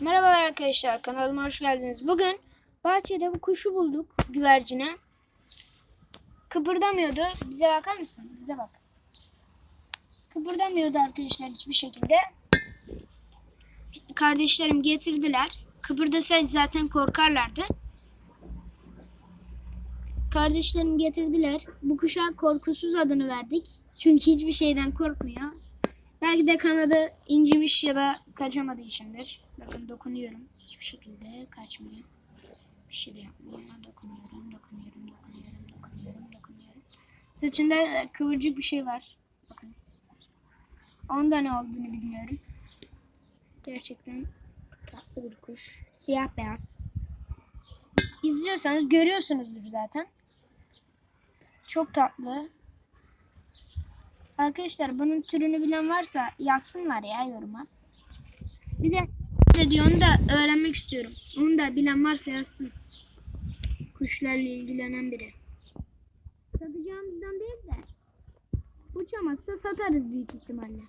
Merhaba arkadaşlar kanalıma hoş geldiniz. Bugün bahçede bu kuşu bulduk güvercine. Kıpırdamıyordu. Bize bakar mısın? Bize bak. Kıpırdamıyordu arkadaşlar hiçbir şekilde. Kardeşlerim getirdiler. Kıpırdasaydı zaten korkarlardı. Kardeşlerim getirdiler. Bu kuşa korkusuz adını verdik. Çünkü hiçbir şeyden korkmuyor. Belki de kanadı incimiş ya da kaçamadığı içindir. Bakın dokunuyorum. Hiçbir şekilde kaçmıyor. Bir şey de yapmıyor. Dokunuyorum, dokunuyorum, dokunuyorum, dokunuyorum, dokunuyorum. Saçında kıvırcık bir şey var. Bakın. Onda ne olduğunu bilmiyorum. Gerçekten tatlı bir kuş. Siyah beyaz. İzliyorsanız görüyorsunuzdur zaten. Çok tatlı. Arkadaşlar bunun türünü bilen varsa yazsınlar ya yoruma. Bir de diyor onu da öğrenmek istiyorum. Onu da bilen varsa yazsın. Kuşlarla ilgilenen biri. Satacağımızdan değil de uçamazsa satarız büyük ihtimalle.